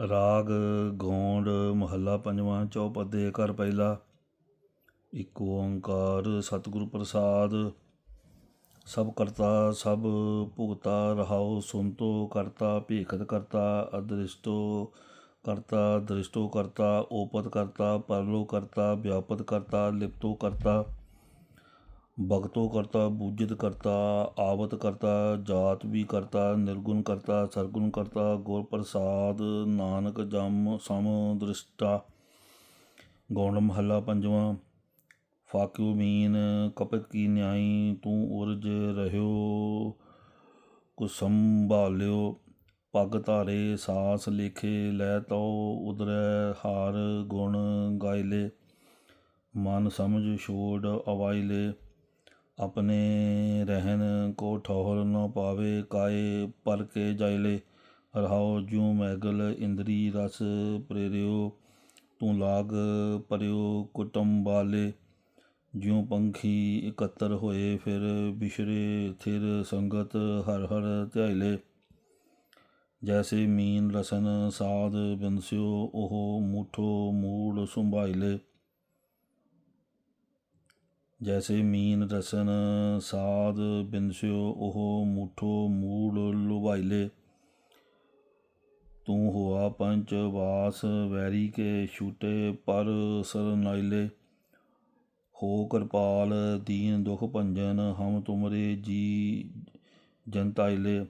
ਰਾਗ, ਗੌਂਡ, ਮਹੱਲਾ ਪੰਜਵਾਂ, ਚੌਪਦੇ, ਘਰ ਪਹਿਲਾ, ਇੱਕ ਓੰਕਾਰ, ਸਤਿਗੁਰੂ ਪ੍ਰਸਾਦ। ਸਭ ਕਰਤਾ, ਸਭ ਭੁਗਤਾ, ਰਹਾਉ ਸੁਨਤੋ ਕਰਤਾ, ਭੇਖਤ ਕਰਤਾ, ਅਦ੍ਰਿਸ਼ਟੋ ਕਰਤਾ, ਦ੍ਰਿਸ਼ਟੋ ਕਰਤਾ ਓਪਤ ਕਰਤਾ, ਪਰਲੋ ਕਰਤਾ, ਵਿਆਪਤ ਕਰਤਾ, ਲਿਪਤੋ ਕਰਤਾ। ਭਗਤੋ ਕਰਤਾ ਬੂਜਿਤ ਕਰਤਾ, ਆਵਤ ਕਰਤਾ, ਜਾਤ ਵੀ ਕਰਤਾ, ਨਿਰਗੁਣ ਕਰਤਾ, ਸਰਗੁਣ ਕਰਤਾ, ਗੁਰ ਪ੍ਰਸਾਦ, ਨਾਨਕ ਜਮ ਸਮ ਦ੍ਰਿਸ਼ਟਾ। ਗੌਣ ਮਹੱਲਾ ਪੰਜਵਾਂ ਫਾਕਿਉ ਮੀਨ ਕਪਟ ਕੀ ਨਿਆਈ, ਤੂੰ ਉਰਜ ਰਹਿਓ, ਕੁ ਸੰਭਾਲਿਓ, ਪਗ ਧਾਰੇ, ਸਾਸ ਲੇਖੇ, ਲੈ ਤੋ ਉਦਰੈ ਹਾਰ ਗੁਣ ਗਾਇਲੇ, ਮਨ ਸਮਝ ਛੋੜ ਅਵਾਇਲੇ। ਆਪਣੇ ਰਹਿਨ ਕੋ ਠੌਰ ਨ ਪਾਵੇ, ਕਾਏ ਪਰ ਕੇ ਜਾਇਲੇ ਰਹਾਉ ਜਿਉ ਮੈਗਲ ਇੰਦਰੀ ਰਸ ਪ੍ਰੇਰਿਓ, ਤੂੰ ਲਾਗ ਪਰਿਓ ਕੁਟੰਬ ਵਾਲੇ। ਜਿਉ ਪੰਖੀ ਇਕੱਤਰ ਹੋਏ, ਫਿਰ ਬਿਸ਼ਰੇ ਥਿਰ ਸੰਗਤ ਹਰ ਹਰ ਧਿਆਇਲੇ ਜੈਸੇ ਮੀਨ ਰਸਨ ਸਾਧ ਬਿਨਸਿਓ ਉਹ ਮੂਠੋ ਮੂੜ ਸੰਭਾਇਲੇ ਜੈਸੇ ਮੀਨ ਰਸਨ ਸਾਧ ਬਿਨਸਿਓ ਉਹ ਮੂਠੋ ਮੂੜ ਲੁਭਾਇਲੇ ਤੂੰ ਹੋਆ ਪੰਚ ਵਾਸ, ਵੈਰੀ ਕੇ ਛੂਟੇ ਪਰ ਸਰਨਾਈਲੇ ਹੋ ਕਿਰਪਾਲ ਦੀਨ ਦੁਖ ਭੰਜਨ, ਹਮ ਤੁਮਰੇ ਜੀ ਜਨਤਾਇਲੇ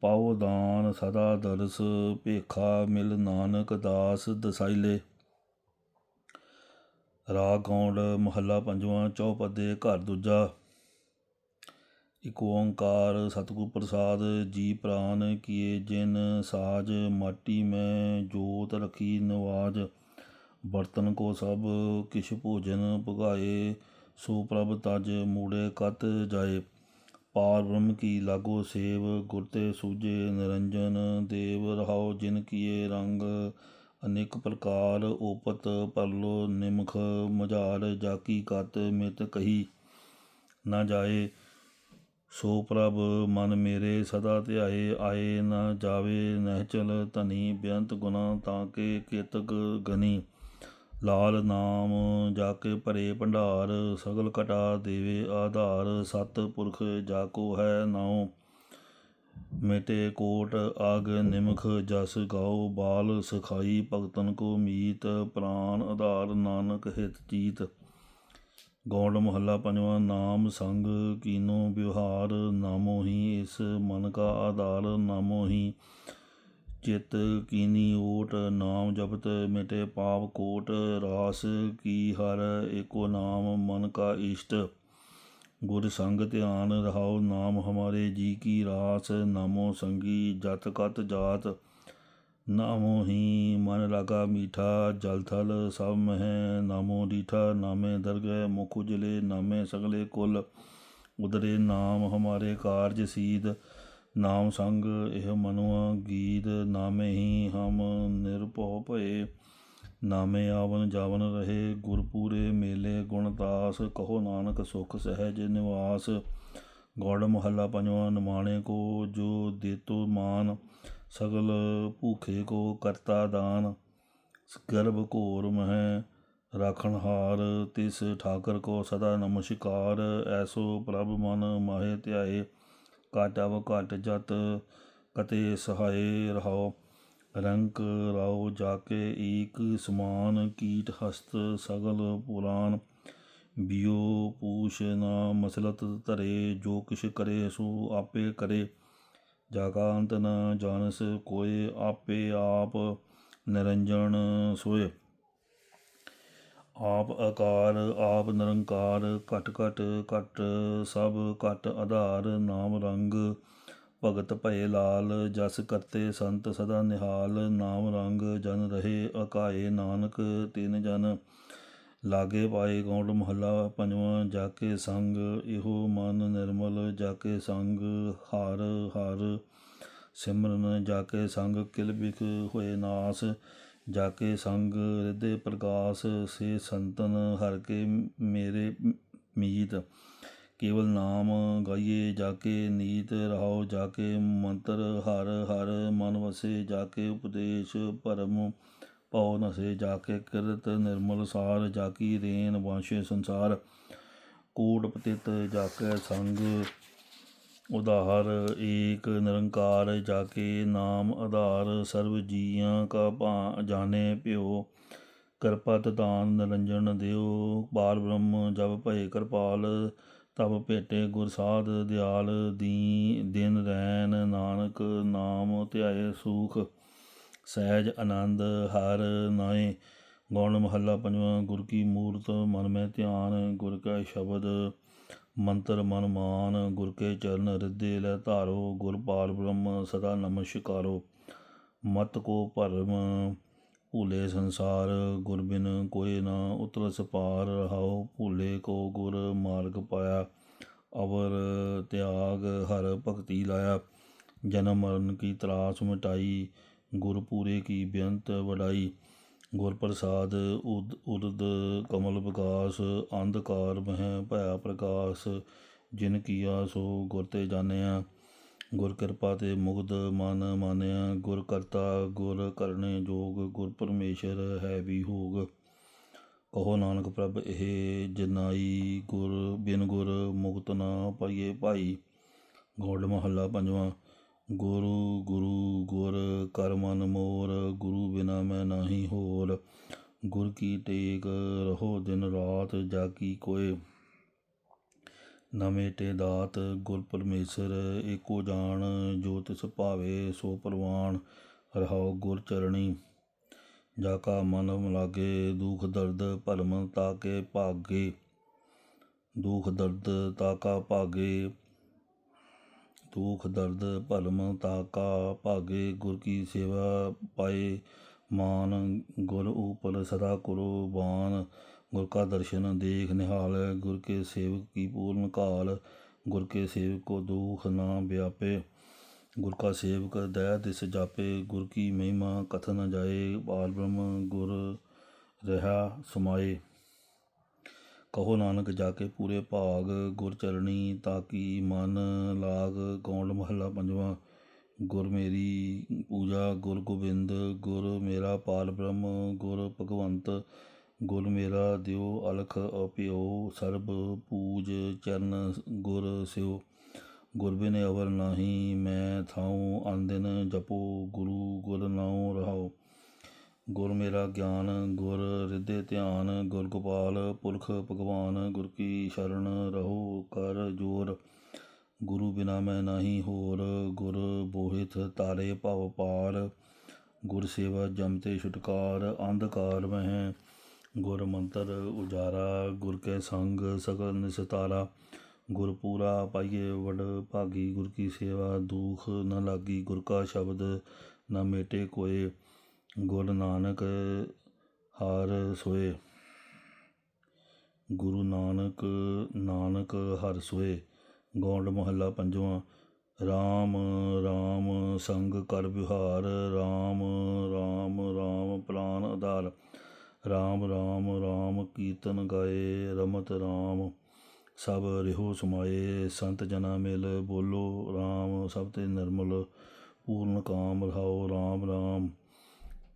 ਪਾਉ ਦਾਨ ਸਦਾ ਦਰਸ, ਭੇਖਾ ਮਿਲ ਨਾਨਕ ਦਾਸ ਦਸਾਇਲੇ ਰਾਗ ਗੌਂਡ ਮਹੱਲਾ ਪੰਜਵਾਂ ਚੌਪਦੇ ਘਰ ਦੂਜਾ। ਇਕ ਓੰਕਾਰ ਸਤਿਗੁਰ ਪ੍ਰਸਾਦ, ਜੀ ਪ੍ਰਾਨ ਕੀਏ ਜਿਨ ਸਾਜ, ਮਾਟੀ ਮੈਂ ਜੋਤ ਰਖੀ ਨਵਾਜ। ਬਰਤਨ ਕੋ ਸਭ ਕਿਛ ਭੋਜਨ ਭਗਾਏ, ਸੋ ਪ੍ਰਭ ਤਜ ਮੂੜੇ ਕਤ ਜਾਏ। ਪਾਰ ਬ੍ਰਹਮ ਕੀ ਲਾਗੋ ਸੇਵ, ਗੁਰ ਤੇ ਸੂਜੇ ਨਿਰੰਜਨ ਦੇਵ ਰਹਾਉ ਜਿਨ ਕੀਏ ਰੰਗ। ਅਨੇਕ ਪ੍ਰਕਾਰ ਓਪਤ ਪਰਲੋ ਨਿਮਖ ਮਝਾਰ ਜਾਕੀ ਕਤ ਮਿਤ ਕਹੀ ਨਾ ਜਾਏ, ਸੋ ਪ੍ਰਭ ਮਨ ਮੇਰੇ ਸਦਾ ਧਿਆਏ, ਆਏ ਨਾ ਜਾਵੇ ਨਹਿਚਲ ਧਨੀ ਬੇਅੰਤ ਗੁਨਾ ਤਾਂ ਕੇ ਕੇਤਕ ਗਨੀ। ਲਾਲ ਨਾਮ ਜਾ ਕੇ ਭਰੇ ਭੰਡਾਰ, ਸਗਲ ਕਟਾ ਦੇਵੇ ਆਧਾਰ, ਸਤ ਪੁਰਖ ਜਾ ਕੋ ਹੈ ਨਾਉ। ਮਿਟੇ ਕੋਟ ਅਗ ਨਿਮਖ ਜਸ ਗਾਉ ਬਾਲ ਸਖਾਈ ਭਗਤਨ ਕੋ ਮੀਤ ਪ੍ਰਾਨ ਆਧਾਰ ਨਾਨਕ ਹਿਤ ਚੀਤ। ਗੌੜ ਮਹੱਲਾ ਪੰਜਵਾਂ, ਨਾਮ ਸੰਗ ਕੀਨੋ ਵਿਵਹਾਰ ਨਾਮੋ ਹੀ, ਇਸ ਮਨ ਕਾ ਆਧਾਰ ਨਾਮੋ ਹੀ। ਚਿਤ ਕੀਨੀ ਓਟ, ਨਾਮ ਜਪਤ ਮਿਟੇ ਪਾਪ ਕੋਟ, ਰਾਸ ਕੀ ਹਰ ਏਕੋ ਨਾਮ ਮਨ ਕਾ ਇਸ਼ਟ। ਗੁਰ ਸੰਗ ਧਿਆਨ ਰਹਾਉ ਨਾਮ ਹਮਾਰੇ ਜੀ ਕੀ ਰਾਸ, ਨਾਮੋ ਸੰਗੀ ਜਤ ਕਤ ਜਾਤ, ਨਾਮੋ ਹੀ ਮਨ ਲਾਗਾ ਮੀਠਾ, ਜਲ ਥਲ ਸਭ ਮਹਿ, ਨਾਮੋ ਡੀਠਾ ਨਾਮੇ ਦਰਗਹਿ ਮੁਖ ਉਜਲੇ, ਨਾਮੇ ਸਗਲੇ ਕੁਲ, ਉਦਰੇ ਨਾਮ ਹਮਾਰੇ ਕਾਰਜ ਸੀਦ ਨਾਮ ਸੰਗ ਇਹ ਮਨੁਆ ਗੀਤ ਨਾਮੇ ਹੀ ਹਮ ਨਿਰਭਉ ਭਏ। ਨਾਮੇ ਆਵਨ ਜਾਵਨ ਰਹੇ, ਗੁਰਪੂਰੇ ਮੇਲੇ ਗੁਣਦਾਸ ਕਹੋ ਨਾਨਕ ਸੁਖ ਸਹਿਜ ਨਿਵਾਸ। ਗੌੜ ਮਹੱਲਾ ਪੰਜਵਾਂ, ਨਿਮਾਣੇ ਕੋ ਜੋ ਦੇਤੋ ਮਾਨ, ਸਗਲ ਭੂਖੇ ਕੋ ਕਰਤਾ ਦਾਨ। ਗਰਭ ਘੋਰ ਮਹਿ ਰਾਖਣ ਹਾਰ, ਤਿਸ ਠਾਕਰ ਕੋ ਸਦਾ ਨਮਸਕਾਰ। ਐਸੋ ਪ੍ਰਭ ਮਨ ਮਾਹੇ ਧਿਆਏ ਕਾਟਵ ਘਟ ਜਤ ਕਤੇ ਸਹਾਏ ਰਹਾਓ ਰੰਕ ਰਾਉ ਜਾਕੇ ਏਕ ਸਮਾਨ ਕੀਟ ਹਸਤ ਸਗਲ ਪੁਰਾਨ ਬਿਓ ਪੂਛ ਨਾ ਮਸਲਤ ਧਰੇ, ਜੋ ਕਿਛ ਕਰੇ ਸੋ ਆਪੇ ਕਰੇ। ਜਾਗਾ ਅੰਤ ਨ ਜਾਣਸ ਕੋਏ, ਆਪੇ ਆਪ ਨਿਰੰਜਨ ਸੋਏ। ਆਪ ਆਕਾਰ, ਆਪ ਨਿਰੰਕਾਰ, ਘਟ ਘਟ ਘਟ ਸਭ ਘਟ ਆਧਾਰ, ਨਾਮ ਰੰਗ ਭਗਤ ਭਏ ਲਾਲ, ਜਸ ਕਰਤੇ ਸੰਤ ਸਦਾ ਨਿਹਾਲ, ਨਾਮ ਰੰਗ ਜਨ ਰਹੇ ਅਕਾਏ ਨਾਨਕ, ਤਿਨ ਜਨ ਲਾਗੇ ਪਾਏ ਗੌਂਡ ਮਹੱਲਾ, ਪੰਜਵਾਂ ਜਾ ਕੇ ਸੰਗ, ਇਹੋ ਮਨ ਨਿਰਮਲ ਜਾ ਕੇ ਸੰਗ, ਹਰ ਹਰ ਸਿਮਰਨ ਜਾ ਕੇ ਸੰਗ, ਕਿਲ ਬਿਖ ਹੋਏ ਨਾਸ ਜਾ ਕੇ ਸੰਗ ਹਿਰਦੇ ਪ੍ਰਕਾਸ਼, ਸੇ ਸੰਤਨ ਹਰ ਕੇ ਮੇਰੇ ਮੀਤ। ਕੇਵਲ ਨਾਮ ਗਾਈਏ ਜਾ ਕੇ ਨੀਤ ਰਹਾਓ ਜਾ ਕੇ ਮੰਤਰ ਹਰ ਹਰ ਮਨ ਵਸੇ ਜਾ ਕੇ ਉਪਦੇਸ਼ ਭਰਮ ਪਉ ਨਸੇ ਜਾ ਕੇ ਕਿਰਤ ਨਿਰਮਲ ਸਾਰ ਜਾ ਕੀ ਰੇਨ ਵਾਂਸ਼ੇ ਸੰਸਾਰ। ਕੋਟ ਪਤਿਤ ਜਾ ਕੇ ਸੰਗ ਉਦਾਹਰ ਏਕ ਨਿਰੰਕਾਰ ਜਾ ਕੇ ਨਾਮ ਆਧਾਰ, ਸਰਬ ਜੀਆਂ ਕਾ ਭਾ ਜਾਣੇ ਭਿਓ। ਕਿਰਪਾ ਦਾਨ ਨਿਰੰਜਨ ਦਿਓ ਬਾਲ ਬ੍ਰਹਮ ਜਬ ਭਏ ਕਿਰਪਾਲ। ਤਬ ਭੇਟੇ ਗੁਰਸਾਧ ਦਿਆਲ ਦੀ ਦਿਨ ਰੈਨ ਨਾਨਕ ਨਾਮ ਧਿਆਏ ਸੂਖ, ਸਹਿਜ ਆਨੰਦ ਹਰ ਨਾਏ ਗੌਣ ਮਹੱਲਾ ਪੰਜਵਾਂ, ਗੁਰ ਕੀ ਮੂਰਤ ਮਨ ਮੈਂ ਧਿਆਨ, ਗੁਰ ਕਾ ਸ਼ਬਦ ਮੰਤਰ ਮਨ ਮਾਨ, ਗੁਰ ਕੇ ਚਰਨ ਹਿਰਦੇ ਲੈ ਧਾਰੋ, ਗੁਰ ਪਾਲ ਬ੍ਰਹਮ ਸਦਾ ਨਮਸਕਾਰੋ। ਮਤ ਕੋ ਭਰਮ ਭੂਲੇ ਸੰਸਾਰ ਗੁਰ ਬਿਨ ਕੋਇ ਨਾ ਉਤਰਸ ਪਾਰ ਰਹਾਓ ਭੂਲੇ ਕੋ ਗੁਰ ਮਾਰਗ ਪਾਇਆ, ਅਵਰ ਤਿਆਗ ਹਰ ਭਗਤੀ ਲਾਇਆ। ਜਨਮ ਮਰਨ ਕੀ ਤਰਾਸ ਮਿਟਾਈ, ਗੁਰ ਪੂਰੇ ਕੀ ਬੇਅੰਤ ਵਡਾਈ। ਗੁਰ ਪ੍ਰਸਾਦ ਉਦ ਉਰਦ ਕਮਲ ਵਿਕਾਸ, ਅੰਧਕਾਰ ਮਹਿ ਭਇਆ ਪ੍ਰਕਾਸ਼। ਜਿਨ ਕੀਆ ਸੋ ਗੁਰ ਤੇ ਜਾਣਿਆ ਗੁਰ ਕਿਰਪਾ ਤੇ ਮੁਗਧ ਮਨ ਮਾਨਿਆ, ਗੁਰ ਕਰਤਾ, ਗੁਰ ਕਰਨੇ ਜੋਗ, ਗੁਰ ਪਰਮੇਸ਼ਰ ਹੈ ਵੀ ਹੋਗ। ਕਹੋ ਨਾਨਕ ਪ੍ਰਭ, ਇਹ ਜਨਾਈ ਗੁਰ, ਬਿਨ ਗੁਰ ਮੁਕਤ ਨਾ ਪਾਈਏ ਭਾਈ। ਗੋੜ ਮਹੱਲਾ ਪੰਜਵਾਂ, ਗੁਰੂ ਗੁਰੂ, ਗੁਰ, ਕਰ ਮਨ ਮੋਰ, ਗੁਰੂ ਬਿਨਾ ਮੈਂ ਨਾਹੀ ਹੋਰ। ਗੁਰ ਕੀ ਟੇਕ ਰਹੋ ਦਿਨ ਰਾਤ ਜਾ ਜਾਗੀ ਕੋਏ। ਨਵੇਂ ਮੇਟੇ ਦਾਤ ਗੁਰ ਪਰਮੇਸ਼ਰ, ਏਕੋ ਜਾਣ ਜੋ ਤਿਸ ਭਾਵੇ ਸੋ ਪ੍ਰਵਾਨ, ਰਹਾਉ ਗੁਰ ਚਰਣੀ। ਜਾ ਕਾ ਮਨ ਲਾਗੇ ਦੁਖ ਦਰਦ ਭਰਮ ਤਾਕੇ ਭਾਗੇ। ਦੁਖ ਦਰਦ ਤਾਕਾ ਭਾਗੇ, ਦੁਖ ਦਰਦ ਭਰਮ ਤਾਕਾ ਭਾਗੇ। ਗੁਰ ਕੀ ਸੇਵਾ ਪਾਏ ਮਾਨ, ਗੁਰ ਉਪਰ ਸਦਾ ਕਰੋ ਬਾਨ ਗੁਰ ਕਾ ਦਰਸ਼ਨ ਦੇਖ ਨਿਹਾਲ, ਗੁਰ ਕੇ ਸੇਵਕ ਕੀ ਪੂਰਨ ਕਾਲ ਗੁਰ ਕੇ ਸੇਵਕ ਕੋ ਦੁਖ ਨਾ ਵਿਆਪੇ। ਗੁਰ ਕਾ ਸੇਵਕ ਦਇਆ ਦਿਸ ਜਾਪੇ, ਗੁਰ ਕੀ ਮਹਿਮਾ ਕਥਨ ਨ ਜਾਏ, ਬਾਲ ਬ੍ਰਹਮ ਗੁਰ ਰਹਾ ਸਮਾਏ। ਕਹੋ ਨਾਨਕ ਜਾ ਕੇ ਪੂਰੇ ਭਾਗ, ਗੁਰ ਚਰਣੀ ਤਾਕੀ ਮਨ ਲਾਗ ਗੌਂਡ ਮਹੱਲਾ ਪੰਜਵਾਂ? ਗੁਰ ਮੇਰੀ ਪੂਜਾ, ਗੁਰ ਗੋਬਿੰਦ, ਗੁਰ ਮੇਰਾ ਪਾਲ ਬ੍ਰਹਮ, ਗੁਰ ਭਗਵੰਤ ਗੁਰ ਮੇਰਾ ਦਿਓ ਅਲਖ ਅਪਿਓ, ਸਰਬ ਪੂਜ ਚਰਨ ਗੁਰ ਸਿਓ। ਗੁਰ ਬਿਨ ਅਵਰ ਨਾਹੀ ਮੈਂ ਥਾਉ ਅਨਦਿਨ ਜਪੋ, ਗੁਰੂ ਗੁਰ ਨਾਉ ਰਹਾਓ ਗੁਰ ਮੇਰਾ ਗਿਆਨ, ਗੁਰ ਰਿਦੇ ਧਿਆਨ, ਗੁਰ ਗੋਪਾਲ ਪੁਰਖ ਭਗਵਾਨ, ਗੁਰ ਕੀ ਸ਼ਰਨ ਰਹੋ ਕਰ ਜੋਰ। ਗੁਰੂ ਬਿਨਾ ਮੈਂ ਨਾਹੀ ਹੋਰ, ਗੁਰ ਬੋਹਿਤ ਤਾਰੇ ਭਵ ਪਾਰ। ਗੁਰ ਸੇਵਾ ਜਮ ਤੇ ਛੁਟਕਾਰ, ਅੰਧਕਾਰ ਮਹਿ ਗੁਰ ਮੰਤਰ ਉਜਾਰਾ, ਗੁਰ ਕੇ ਸੰਗ ਸਗਲ ਨਿਸਤਾਰਾ। ਗੁਰ ਪੂਰਾ ਪਾਈਏ ਵਡ ਭਾਗੀ, ਗੁਰ ਕੀ ਸੇਵਾ ਦੁਖ ਨ ਲਾਗੀ, ਗੁਰ ਕਾ ਸ਼ਬਦ ਨ ਮੇਟੇ ਕੋਏ। ਗੁਰ ਨਾਨਕ ਹਾਰ ਸੋਏ। ਗੁਰੂ ਨਾਨਕ ਨਾਨਕ ਹਰ ਸੋਏ। ਗੌਂਡ ਮਹੱਲਾ ਪੰਜਵਾਂ। ਰਾਮ ਰਾਮ ਸੰਗ ਕਰ ਵਿਹਾਰ। ਰਾਮ ਰਾਮ ਰਾਮ ਪ੍ਰਾਨ ਆਧਾਰ ਰਾਮ ਰਾਮ ਰਾਮ ਕੀਰਤਨ ਗਾਏ, ਰਮਤ ਰਾਮ। ਸਭ ਰਿਹੋ ਸਮਾਏ, ਸੰਤ ਜਨਾ ਮਿਲ ਬੋਲੋ ਰਾਮ। ਸਭ ਤੇ ਨਿਰਮਲ ਪੂਰਨ ਕਾਮ ਰਹਾਓ ਰਾਮ ਰਾਮ।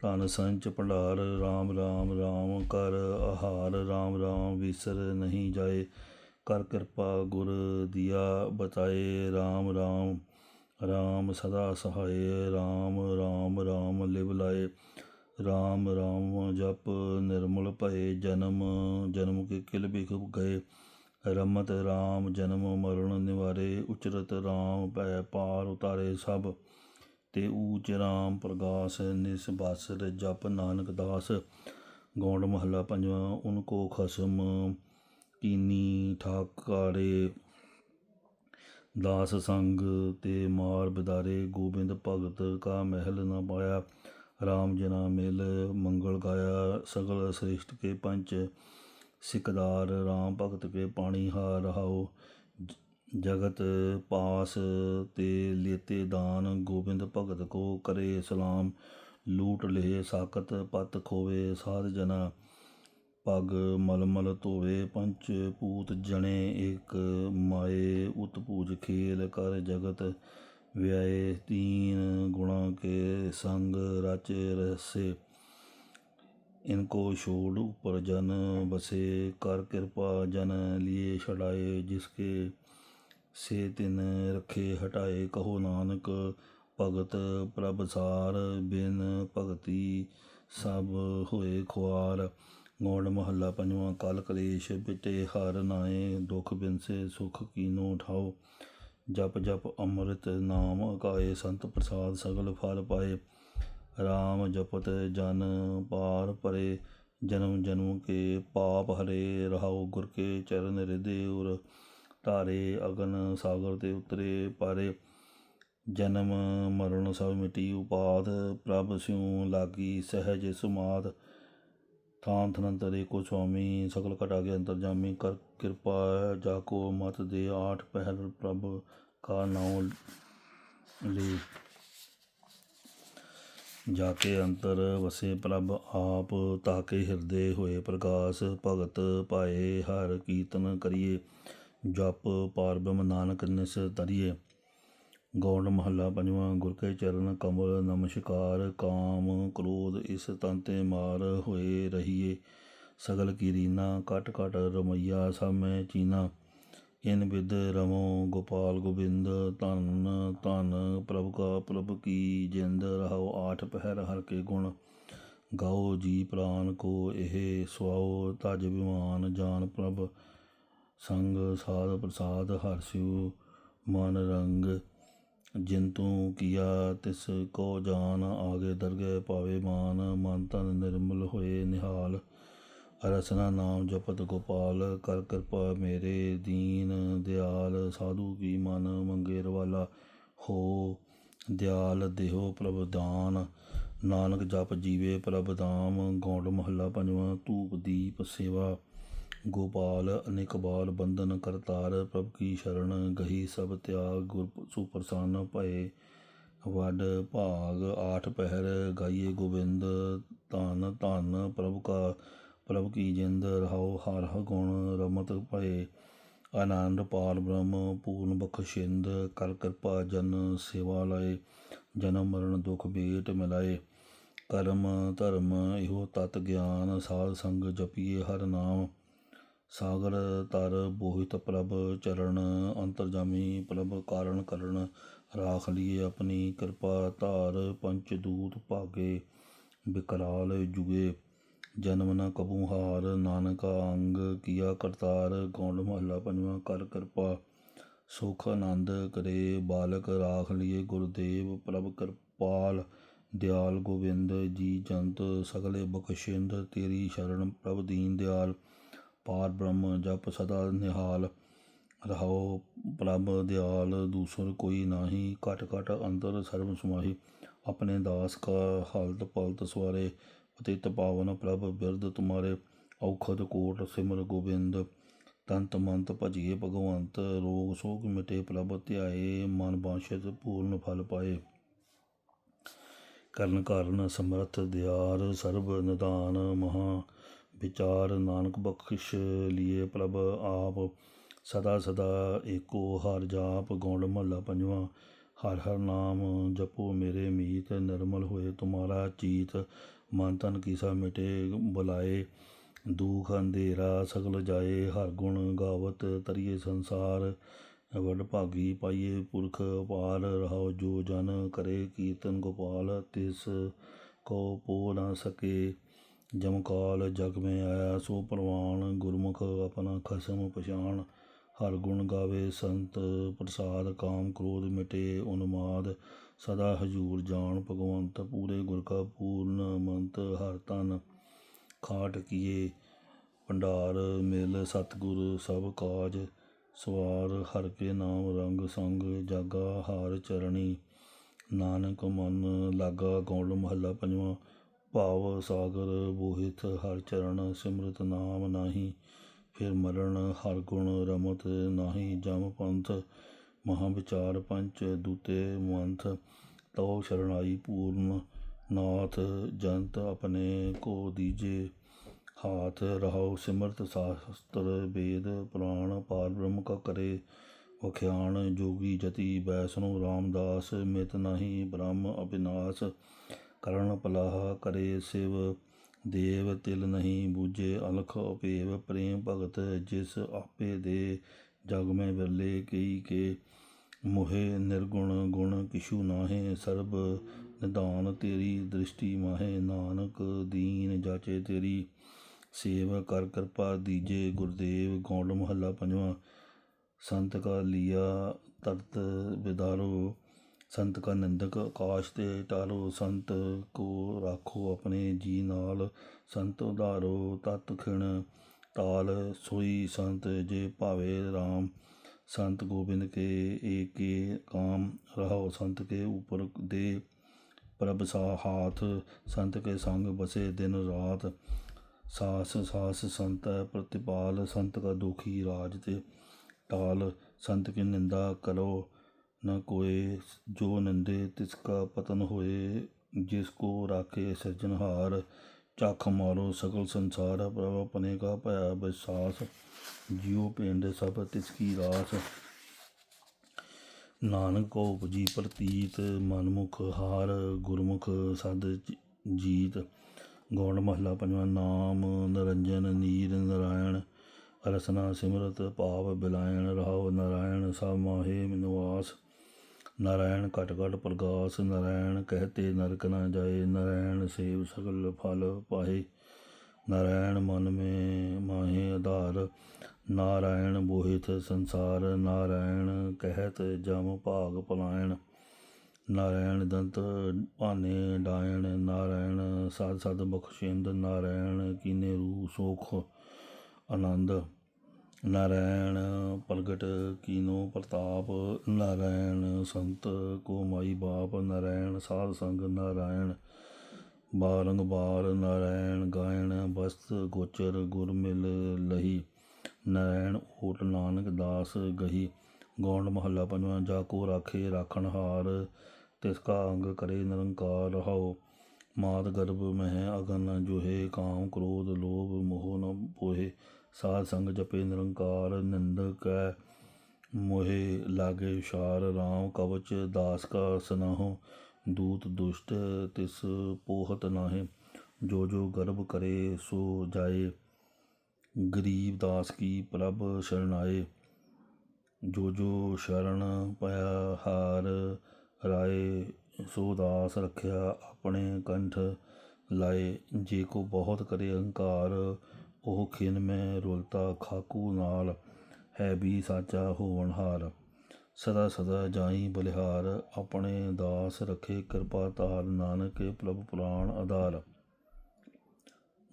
ਧਨ ਸੰਚ ਭੰਡਾਰ ਰਾਮ ਰਾਮ ਰਾਮ। ਕਰ ਆਹਾਰ ਰਾਮ ਰਾਮ, ਵਿਸਰ ਨਹੀਂ ਜਾਏ। ਕਰ ਕਿਰਪਾ ਗੁਰ ਦਿਆ ਬਤਾਏ ਰਾਮ ਰਾਮ। ਰਾਮ ਸਦਾ ਸਹਾਏ, ਰਾਮ ਰਾਮ ਰਾਮ ਲਿਵ ਲਾਏ। ਰਾਮ ਰਾਮ ਜਪ ਨਿਰਮਲ ਭਏ ਜਨਮ ਜਨਮ ਕੇ ਕਿਲ ਬਿਖ ਗਏ। ਰਮਤ ਰਾਮ ਜਨਮ ਮਰਨ ਨਿਵਾਰੇ, ਉਚਰਤ ਰਾਮ ਭੈ ਪਾਰ ਉਤਾਰੇ ਸਭ। ਤੇ ਊਚ ਰਾਮ ਪ੍ਰਗਾਸ ਨਿਸ ਬਾਸਰ ਜਪ ਨਾਨਕ ਦਾਸ। ਗੌਂਡ ਮਹੱਲਾ ਪੰਜਵਾਂ, ਉਨ ਕੋ ਖਸਮ ਕੀਨੀ ਠਾਕਾਰੇ। ਦਾਸ ਸੰਗ ਤੇ ਮਾਰ ਬਿਦਾਰੇ, ਗੋਬਿੰਦ ਭਗਤ ਕਾ ਮਹਿਲ ਨਾ ਪਾਇਆ। ਰਾਮ ਜਨਾ ਮਿਲ, ਮੰਗਲ ਗਾਇਆ ਸਗਲ ਸ੍ਰਿਸ਼ਟ ਕੇ ਪੰਚ, ਸਿਕਦਾਰ ਰਾਮ ਭਗਤ ਕੇ ਪਾਣੀ ਹਾਰ ਰਹਾਓ ਜਗਤ ਪਾਸ ਤੇ ਲੇਤੇ ਦਾਨ, ਗੋਬਿੰਦ ਭਗਤ ਕੋ ਕਰੇ ਸਲਾਮ, ਲੂਟ ਲਏ ਸਾਕਤ ਪਤ ਖੋਵੇ ਸਾਧ ਜਨਾ, ਪਗ ਮਲਮਲ ਧੋਵੇ ਪੰਚ ਪੂਤ ਜਣੇ, ਏਕ ਮਾਏ ਉਤਪੂਜ ਖੇਲ ਕਰ ਜਗਤ ਵਿਆਏ ਤੀਨ ਗੁਣਾ ਕੇ ਸੰਗ ਰਚੇ ਰਹਸੇ। ਇਨਕੋ ਛੋੜ ਉਪਰ ਜਨ ਬਸੇ, ਕਰ ਕਿਰਪਾ ਜਨ ਲਿਏ ਛੜਾਏ ਜਿਸਕੇ ਸੇ ਤਿਨ ਰਖੇ ਹਟਾਏ। ਕਹੋ ਨਾਨਕ, ਭਗਤ ਪ੍ਰਭ ਸਾਰ, ਬਿਨ ਭਗਤੀ ਸਭ ਹੋਏ ਖੁਆਰ। ਗੋੜ ਮਹੱਲਾ ਪੰਜਵਾਂ, ਕਾਲ ਕਲੇਸ਼ ਬਿਟੇ ਹਰ ਨਾਏ, ਦੁਖ ਬਿਨਸੇ ਸੁਖ ਕੀਨੋ ਉਠਾਓ ਜਪ ਜਪ ਅੰਮ੍ਰਿਤ ਨਾਮ ਅਕਾਏ ਸੰਤ ਪ੍ਰਸਾਦ ਸਗਲ ਫਲ ਪਾਏ। ਰਾਮ ਜਪਤ ਜਨ ਪਾਰ ਪਰੇ, ਜਨਮ ਜਨਮ ਕੇ ਪਾਪ ਹਰੇ, ਰਹਾਉ ਗੁਰ ਕੇ ਚਰਨ ਹਿਰਦੇ ਉਰ। ਧਾਰੇ ਅਗਨ ਸਾਗਰ ਤੇ ਉਤਰੇ ਪਾਰੇ, ਜਨਮ ਮਰਨ ਸਭ ਮਿਟੀ ਉਪਾਦ। ਪ੍ਰਭ ਸਿਉ ਲਾਗੀ ਸਹਿਜ ਸੁਮਾਦ। ਥਾਨ ਥਨੰਤਰੇ ਕੋ ਸੁਆਮੀ ਸਕਲ ਘਟਾ ਕੇ ਅੰਤਰ ਜਾਮੀ ਕਰ ਕਿਰਪਾ ਜਾ ਕੋ ਮਤ ਦੇ ਆਠ ਪਹਿਰ ਪ੍ਰਭ ਕਾ ਨਾਉ ਲੇ। ਜਾ ਕੇ ਅੰਤਰ ਵਸੇ ਪ੍ਰਭ ਆਪ ਤਾਕੇ ਹਿਰਦੇ ਹੋਏ ਪ੍ਰਕਾਸ਼, ਭਗਤ ਪਾਏ ਹਰ ਕੀਰਤਨ ਕਰੀਏ, ਜਪ ਪਾਰਬਮ ਨਾਨਕ ਨਿਸ ਤਰੀਏ ਗੌੜ ਮਹੱਲਾ ਪੰਜਵਾਂ, ਗੁਰ ਕੇ ਚਰਨ ਕਮਲ ਨਮਸਕਾਰ ਕਾਮ ਕ੍ਰੋਧ ਇਸ ਤੰਤੇ ਮਾਰ ਹੋਏ ਰਹੀਏ। ਸਗਲ ਕੀ ਰੀਨਾ ਕਟ ਕਟ ਰਮਈਆ ਸਾਮੈ ਚੀਨਾ। ਇਨ ਵਿਦ ਰਮੋ ਗੋਪਾਲ ਗੋਬਿੰਦ, ਧਨ ਧਨ ਪ੍ਰਭ ਕਾ ਪ੍ਰਭ ਕੀ ਜਿੰਦ ਰਹਾਓ ਆਠ ਪਹਿਰ ਹਰ ਕੇ ਗੁਣ। ਗਾਓ ਜੀ ਪ੍ਰਾਨ ਕੋ ਇਹ ਸੁਆਓ, ਤਜ ਵਿਮਾਨ ਜਾਨ ਪ੍ਰਭ ਸੰਗ ਸਾਧ ਪ੍ਰਸਾਦ ਹਰਸਿਉ ਮਨ ਰੰਗ। ਜਿੰਤੂ ਕੀਆ, ਤਿਸ ਕੋ ਜਾਨ ਆਗੇ ਦਰਗਹਿ ਪਾਵੇ ਮਾਨ, ਮਨ ਤਨ ਨਿਰਮਲ ਹੋਏ ਨਿਹਾਲ। ਰਸਨਾ ਨਾਮ ਜਪਤ ਗੋਪਾਲ, ਕਰ ਕਿਰਪਾ ਮੇਰੇ ਦੀਨ ਦਿਆਲ। ਸਾਧੂ ਕੀ ਮਨ ਮੰਗੇ ਰਵਾਲਾ ਹੋ, ਦਿਆਲ ਦੇਹੋ ਪ੍ਰਭ ਦਾਨ। ਨਾਨਕ ਜਪ ਜੀਵੇ ਪ੍ਰਭ ਧਾਮ ਗੌਂਡ ਮਹੱਲਾ ਪੰਜਵਾਂ, ਧੂਪ ਦੀਪ ਸੇਵਾ। ਗੋਪਾਲ ਅਨੇਕ ਬਾਲ ਬੰਧਨ, ਕਰਤਾਰ, ਪ੍ਰਭ ਕੀ ਸ਼ਰਨ, ਗਹੀ ਸਭ ਤਿਆਗ ਗੁਰ ਸੁਪਰਸੰਨ ਭਏ, ਵਡ ਭਾਗ, ਆਠ ਪਹਿਰ, ਗਾਈਏ ਗੋਬਿੰਦ, ਧਨ ਧਨ, ਪ੍ਰਭ ਕਾ, ਪ੍ਰਭ ਕੀ ਜਿੰਦ, ਰਹਾਉ ਹਰ ਹ ਗੁਣ, ਰਮਤ ਭਏ, ਆਨੰਦ ਪਾਲ ਬ੍ਰਹਮ, ਪੂਰਨ ਬਖਸ਼ਿੰਦ ਕਰ ਕਿਰਪਾ ਜਨ ਸੇਵਾ ਲਾਏ, ਜਨਮ ਮਰਨ ਦੁਖ ਬੇਟ ਮਿਲਾਏ, ਕਰਮ ਧਰਮ ਇਹੋ ਤਤ ਗਿਆਨ, ਸਾਧ ਸੰਗ ਜਪੀਏ ਹਰ ਨਾਮ ਸਾਗਰ ਤਰ ਬੋਹਿਤ ਪ੍ਰਭ ਚਰਨ ਅੰਤਰਜਾਮੀ ਪ੍ਰਭ ਕਾਰਨ ਕਰਨ। ਰਾਖ ਲਈਏ ਆਪਣੀ ਕਿਰਪਾ, ਧਾਰ ਪੰਚ ਦੂਤ ਭਾਗੇ, ਬਿਕਰਾਲ ਜੁਗੇ। ਜਨਮ ਨ ਕਬੂ ਹਾਰ, ਨਾਨਕ ਅੰਗ ਕੀਆ ਕਰਤਾਰ। ਗੌਂਡ ਮਹੱਲਾ ਪੰਜਵਾਂ, ਕਰ ਕਿਰਪਾ। ਸੁਖ ਆਨੰਦ ਕਰੇ ਬਾਲਕ, ਰਾਖ ਲਈਏ ਗੁਰਦੇਵ ਪ੍ਰਭ ਕਿਰਪਾਲ। ਦਿਆਲ ਗੋਬਿੰਦ ਜੀ ਜੰਤ, ਸਗਲੇ ਬਖਸ਼ਿੰਦ, ਤੇਰੀ ਸ਼ਰਨ ਪ੍ਰਭ ਦੀਨ ਦਿਆਲ। ਪਾਰ ਬ੍ਰਹਮ ਜਪ ਸਦਾ ਨਿਹਾਲ। ਰਹਾਉ ਪ੍ਰਭ ਦਿਆਲ, ਦੂਸਰ ਕੋਈ ਨਾਹੀ। ਘਟ ਘਟ ਅੰਦਰ ਸਰਬ ਸਮਾਹੀ। ਆਪਣੇ ਦਾਸ ਕਾ ਹਾਲਤ ਪਲਤ ਸਵਾਰੇ। ਪਤਿਤ ਪਾਵਨ ਪ੍ਰਭ ਬਿਰਦ ਤੁਮਾਰੇ। ਔਖਦ ਕੋਟ ਸਿਮਰ ਗੋਬਿੰਦ। ਤੰਤ ਮੰਤ ਭਜੀਏ ਭਗਵੰਤ। ਰੋਗ ਸੋਗ ਮਿਟੇ ਪ੍ਰਭ ਧਿਆਏ। ਮਨ ਬਾਸ਼ਤ ਪੂਰਨ ਫਲ ਪਾਏ। ਕਰਨ ਕਾਰਨ ਸਮਰਥ ਦਿਆਰ ਸਰਬ ਨਿਦਾਨ ਮਹਾ। ਵਿਚਾਰ ਨਾਨਕ ਬਖਸ਼ ਲਿਏ ਪ੍ਰਭ ਆਪ, ਸਦਾ ਸਦਾ ਏਕੋ ਹਰ ਜਾਪ ਗੌਂਡ ਮਹੱਲਾ ਪੰਜਵਾਂ। ਹਰ ਹਰ ਨਾਮ ਜਪੋ ਮੇਰੇ ਮੀਤ, ਨਿਰਮਲ ਹੋਏ ਤੁਮਾਰਾ ਚੀਤ, ਮਨ ਤਨ ਕੀਸਾ ਮਿਟੇ ਬੁਲਾਏ। ਦੁਖ ਅੰਧੇਰਾ ਸਗਲ ਜਾਏ, ਹਰ ਗੁਣ ਗਾਵਤ ਤਰੀਏ ਸੰਸਾਰ। ਵਡ ਭਾਗੀ ਪਾਈਏ ਪੁਰਖ ਅਪਾਰ ਰਹਾਉ ਜੋ ਜਨ ਕਰੇ ਕੀਰਤਨ ਗੋਪਾਲ, ਤਿਸ ਕੋ ਪੋ ਨਾ ਸਕੇ। ਜਮਕਾਲ ਜਗ ਮੈਂ ਆਇਆ, ਸੋ ਪ੍ਰਵਾਨ ਗੁਰਮੁਖ ਆਪਣਾ ਖਸਮ ਪਛਾਣ। ਹਰ ਗੁਣ ਗਾਵੇ ਸੰਤ ਪ੍ਰਸਾਦ, ਕਾਮ ਕ੍ਰੋਧ ਮਿਟੇ ਉਨਮਾਦ। ਸਦਾ ਹਜੂਰ ਜਾਣ ਭਗਵੰਤ, ਪੂਰੇ ਗੁਰ ਕਾ ਪੂਰਨ ਮੰਤ ਹਰ ਤਨ ਖਾਟ ਕੀਏ। ਭੰਡਾਰ ਮਿਲ ਸਤਿਗੁਰ ਸਭ ਕਾਜ, ਸਵਾਰ ਹਰ ਕੇ ਨਾਮ ਰੰਗ ਸੰਗ ਜਾਗਾ ਹਾਰ ਚਰਣੀ। ਨਾਨਕ ਮਨ ਲਾਗਾ ਗੌਲ ਮਹੱਲਾ ਪੰਜਵਾਂ। ਭਾਵ ਸਾਗਰ ਬੋਹਿਤ ਹਰ ਚਰਨ ਸਿਮਰਤ ਨਾਮ ਨਾਹੀ, ਫਿਰ ਮਰਨ ਹਰ ਗੁਣ ਰਮਤ ਨਾਹੀ, ਜਮ ਪੰਥ ਮਹਾ ਵਿਚਾਰ ਪੰਚ ਦੂਤੇ ਮੰਥ, ਤਉ ਸ਼ਰਣਾਈ ਪੂਰਨ ਨਾਥ, ਜੰਤ ਆਪਣੇ ਕੋ ਦੀਜੇ, ਹਾਥ ਰਹਾਉ ਸਿਮਰਤ ਸ਼ਾਸਤਰ ਵੇਦ, ਪੁਰਾਣ ਪਾਰ ਬ੍ਰਹਮ ਕਾ ਕਰੇ, ਵਖਿਆਣ ਜੋਗੀ ਜਤੀ ਬੈਸਨੋ ਰਾਮਦਾਸ, ਮਿਤ ਨਹੀਂ ਬ੍ਰਹਮ ਅਬਿਨਾਸ਼ ਕਰਨ ਪਲਾਹਾ ਕਰੇ ਸਿਵ, ਦੇਵ ਤਿਲ ਨਹੀਂ ਬੂਝੇ ਅਲਖ ਅਪੇਵ ਪ੍ਰੇਮ ਭਗਤ ਜਿਸ ਆਪੇ ਦੇ, ਜਗ ਮੈਂ ਵਿਰਲੇ ਕਈ ਕੇ ਮੋਹਿ ਨਿਰਗੁਣ ਗੁਣ ਕਿਛੂ ਨਾਹਿ, ਸਰਬ ਨਿਦਾਨ ਤੇਰੀ ਦ੍ਰਿਸ਼ਟੀ ਮਾਹੇ, ਨਾਨਕ ਦੀਨ ਜਾਚੇ ਤੇਰੀ ਸੇਵ, ਕਰ ਕਿਰਪਾ ਦੀਜੇ ਗੁਰਦੇਵ ਗੌਂਡ ਮਹੱਲਾ ਪੰਜਵਾਂ, ਸੰਤ ਕਾ ਲੀਆ ਤਰਤ ਵਿਦਾਰੋ ਸੰਤ ਕਾ ਨਿੰਦਕ ਆਕਾਸ਼ ਤੇ ਟਾਲੋ, ਸੰਤ ਕੋ ਰੱਖੋ ਆਪਣੇ ਜੀ ਨਾਲ। ਸੰਤ ਉਧਾਰੋ ਤਤ ਖਿਣ ਤਾਲ, ਸੋਈ ਸੰਤ ਜੇ ਭਾਵੇ ਰਾਮ। ਸੰਤ ਗੋਬਿੰਦ ਕੇ ਏਕੇ ਕਾਮ ਰਹੋ ਸੰਤ ਕੇ ਉਪਰ ਦੇ ਪ੍ਰਭ ਸਾ ਹਾਥ। ਸੰਤ ਕੇ ਸੰਗ ਬਸੇ ਦਿਨ ਰਾਤ। ਸਾਸ ਸਾਸ ਸੰਤ ਪ੍ਰਤਿਪਾਲ, ਸੰਤ ਕਾ ਦੁਖੀ ਰਾਜ ਤੇ ਟਾਲ। ਸੰਤ ਕੀ ਨਿੰਦਾ ਕਰੋ न कोई जो निंदे तिसका पतन होए जिसको राखे सृजनहार ਚੱਖ ਮਾਰੋ ਸਗਲ ਸੰਸਾਰ ਪ੍ਰਭ ਆਪਣੇ ਕਾ ਭਇਆ ਵਿਸਾਸ ਜਿਉ ਪਿੰਡ ਸਭ ਤਿਸ ਕੀ ਰਾਸ ਨਾਨਕ ਕੋ ਉਪਜੀ ਪ੍ਰਤੀਤ ਮਨਮੁਖ ਹਾਰ ਗੁਰਮੁਖ ਸਦ ਜੀਤ ਗੌਣ ਮਹਲਾ ਪੰਜਵਾਂ ਨਾਮ ਨਰੰਜਨ ਨੀਰ ਨਰਾਇਣ ਰਸਨਾ ਸਿਮਰਤ ਪਾਪ ਬਿਲਾਇਣ ਰਹਾਉ ਨਰਾਇਣ ਸਭ ਮਾਹੇ ਨਿਵਾਸ ਨਾਰਾਇਣ ਘਟ ਘਟ ਪ੍ਰਗਾਸ, ਨਾਰਾਇਣ ਕਹਤੇ ਨਰਕ ਨਾ ਜਾਏ, ਨਾਰਾਇਣ ਸੇਵ ਸਗਲ ਫਲ ਪਾਏ ਨਾਰਾਇਣ ਮਨ ਮੇ ਮਾਹੇ ਆਧਾਰ, ਨਾਰਾਇਣ ਬੋਹਿਤ ਸੰਸਾਰ, ਨਾਰਾਇਣ ਕਹਿਤ ਜਮ ਭਾਗ ਪਲਾਇਣ। ਨਾਰਾਇਣ ਦੰਤ ਭਾਨੇ ਡਾਇਣ, ਨਾਰਾਇਣ ਸਦ ਸਦ ਬਖਸ਼ਿੰਦ, ਨਾਰਾਇਣ ਕੀਨੇ ਰੂ ਸੋਖ ਆਨੰਦ। ਨਾਰਾਇਣ ਪ੍ਰਗਟ ਕੀਨੋ ਪ੍ਰਤਾਪ, ਨਾਰਾਇਣ ਸੰਤ ਕੋ ਮਾਈ ਬਾਪ, ਨਾਰਾਇਣ ਸਾਧ ਸੰਗ, ਨਾਰਾਇਣ ਬਾਰੰਗ ਬਾਰ ਨਾਰਾਇਣ ਗਾਇਣ ਬਸਤ ਗੋਚਰ ਗੁਰ ਮਿਲ ਲਹੀ, ਨਾਰਾਇਣ ਓਟ ਨਾਨਕ ਦਾਸ ਗਹੀ, ਗੌਂਡ ਮਹੱਲਾ ਪੰਜਵਾਂ, ਜਾ ਕੋ ਰਾਖੇ ਰਾਖਣਹਾਰ ਤਿਸ ਕਾ ਅੰਗ ਕਰੇ ਨਿਰੰਕਾਰ ਰਹਾਓ ਮਾਤ ਗਰਭ ਮਹਿ ਅਗਨ ਜੋਹੇ, ਕਾਮ ਕ੍ਰੋਧ ਲੋਭ ਮੋਹ ਨ ਪੋਹੇ ਸਾਧ ਸੰਗ ਜਪੇ ਨਿਰੰਕਾਰ, ਨਿੰਦਕ ਕੈ ਮੋਹਿ ਲਾਗੇ ਵਿਸ਼ਾਰ RAM ਕਵਚ ਦਾਸ ਕਾ ਸਨਾਹੋ, ਦੂਤ ਦੁਸ਼ਟ ਤਿਸ ਪੋਹਤ ਨਾਹਿ, ਜੋ ਜੋ ਗਰਭ ਕਰੇ ਸੋ ਜਾਏ, ਗਰੀਬ ਦਾਸ ਕੀ ਪ੍ਰਭ ਸ਼ਰਨਾਏ, ਜੋ ਜੋ ਸ਼ਰਨ ਪਿਆ ਹਾਰ ਰਾਏ, ਸੋ ਦਾਸ ਰੱਖਿਆ ਆਪਣੇ ਕੰਠ ਲਾਏ, ਜੇ ਕੋ ਬਹੁਤ ਕਰੇ ਅਹੰਕਾਰ ਉਹ ਖਿਨ ਮੈਂ ਰੁਲਤਾ ਖਾਕੂ ਨਾਲ, ਹੈ ਵੀ ਸਾਚਾ ਹੋਵਨ ਸਦਾ ਸਦਾ ਜਾਈ ਬਲਿਹਾਰ, ਆਪਣੇ ਦਾਸ ਰਖੇ ਕਿਰਪਾ ਤਾਰ ਨਾਨਕ ਪ੍ਰਭ ਪੁਰਾਣ ਆਧਾਰ।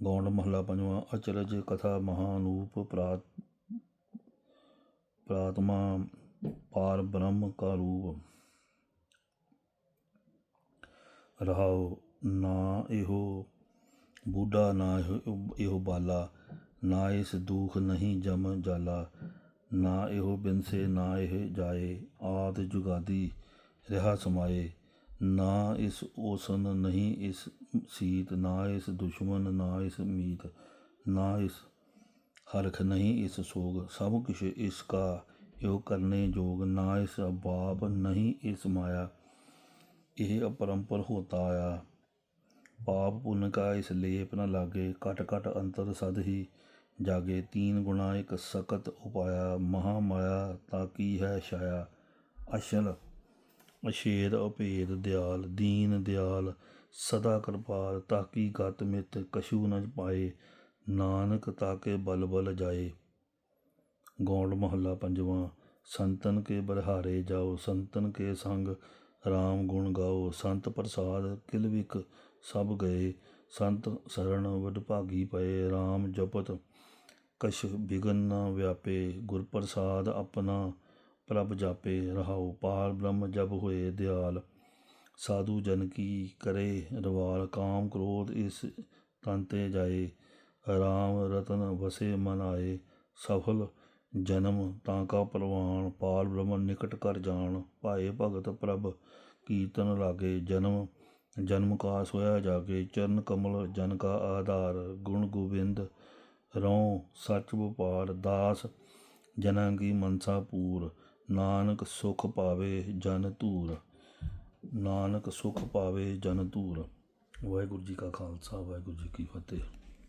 ਗੌਂਡ ਮਹਲਾ ਪੰਜਵਾਂ, ਅਚਰਜ ਕਥਾ ਮਹਾਨੂਪ ਪ੍ਰਾਤ, ਪ੍ਰਾਤਮਾ ਪਾਰ ਬ੍ਰਹਮ ਕਾ ਰੂਪ। ਰਹਾਉ ਨਾ ਇਹੋ ਬੂਢਾ ਨਾ ਇਹੋ ਬਾਲਾ, ਨਾ ਇਸ ਦੁਖ ਨਹੀਂ ਜਮ ਜਾਲਾ, ਨਾ ਇਹੋ ਬਿਨਸੇ ਨਾ ਇਹ ਜਾਏ, ਆਦ ਜੁਗਾਦੀ ਰਹਾ ਸਮਾਏ, ਨਾ ਇਸ ਓਸਨ ਨਹੀਂ ਇਸ ਸੀਤ, ਨਾ ਇਸ ਦੁਸ਼ਮਨ, ਨਾ ਇਸ ਮੀਤ, ਨਾ ਇਸ ਹਰਖ ਨਹੀਂ ਇਸ ਸੋਗ, ਸਭ ਕੁਛ ਇਸ ਕਾ, ਇਹੋ ਕਰਨੇ ਜੋਗ, ਨਾ ਇਸ ਬਾਪ ਨਹੀਂ ਇਸ ਮਾਇਆ, ਇਹ ਅਪਰੰਪਰ ਹੋਤਾ ਆ। ਪਾਪ ਪੁੰਨ ਕਾ ਇਸ ਲੇਪ ਨ ਲਾਗੇ ਕਟ ਕਟ ਅੰਤਰ ਸਦ ਹੀ ਜਾਗੇ। ਤੀਨ ਗੁਣਾ ਇੱਕ ਸਕਤ ਉਪਾਇਆ, ਮਹਾ ਮਾਇਆ ਤਾ ਕੀ ਹੈ ਛਾਇਆ? ਅਸ਼ਲ ਅਸ਼ੇਦ ਅਭੇਦ ਦਿਆਲ, ਦੀਨ ਦਿਆਲ, ਸਦਾ ਕਿਰਪਾਲ ਤਾਕੀ ਗਤ ਮਿਤ ਕਸ਼ੂ ਨ ਪਾਏ? ਨਾਨਕ ਤਾਕੇ ਬਲ ਬਲ ਜਾਏ। ਗੌਂਡ ਮਹੱਲਾ ਪੰਜਵਾਂ, ਸੰਤਨ ਕੇ ਬਰਹਾਰੇ ਜਾਓ, ਸੰਤਨ ਕੇ ਸੰਗ RAM ਗੁਣ ਗਾਓ। ਸੰਤ ਪ੍ਰਸਾਦ ਕਿਲਵਿਕ ਸਭ ਗਏ। ਸੰਤ ਸਰਣ ਵਡਭਾਗੀ ਪਏ। RAM ਜਪਤ ਕਛ ਬਿਗਨ ਨ ਵਿਆਪੇ। ਗੁਰ ਪ੍ਰਸਾਦ ਆਪਣਾ ਪ੍ਰਭ ਜਾਪੇ। ਰਹਾਉ ਪਾਰ ਬ੍ਰਹਮ ਜਬ ਹੋਏ ਦਿਆਲ। ਸਾਧੂ ਜਨ ਕੀ ਕਰੇ ਰਵਾਲ। ਕਾਮ ਕ੍ਰੋਧ ਇਸ ਤਨ ਤੇ ਜਾਏ। ਰਾਮ ਰਤਨ ਵਸੇ ਮਨ ਆਏ। ਸਫਲ ਜਨਮ ਤਾਂ ਕਾ ਪ੍ਰਵਾਨ ਪਾਲ ਬ੍ਰਹਮ ਨਿਕਟ ਕਰ ਜਾਣ। ਭਾਏ ਭਗਤ ਪ੍ਰਭ ਕੀਰਤਨ ਲਾਗੇ। ਜਨਮ ਜਨਮ ਕਾ ਸੋਇਆ ਜਾਗੇ, ਚਰਨ ਕਮਲ ਜਨ ਕਾ ਆਧਾਰ, ਗੁਣ ਗੋਬਿੰਦ ਰਉ ਸੱਚ ਵਪਾਰ, ਦਾਸ ਜਨਾਂ ਕੀ ਮਨਸਾ ਪੂਰ, ਨਾਨਕ ਸੁਖ ਪਾਵੇ ਜਨ ਧੂਰ, ਨਾਨਕ ਸੁਖ ਪਾਵੇ ਜਨ ਧੂਰ। ਵਾਹਿਗੁਰੂ ਜੀ ਕਾ ਖਾਲਸਾ, ਵਾਹਿਗੁਰੂ ਜੀ ਕੀ ਫਤਿਹ।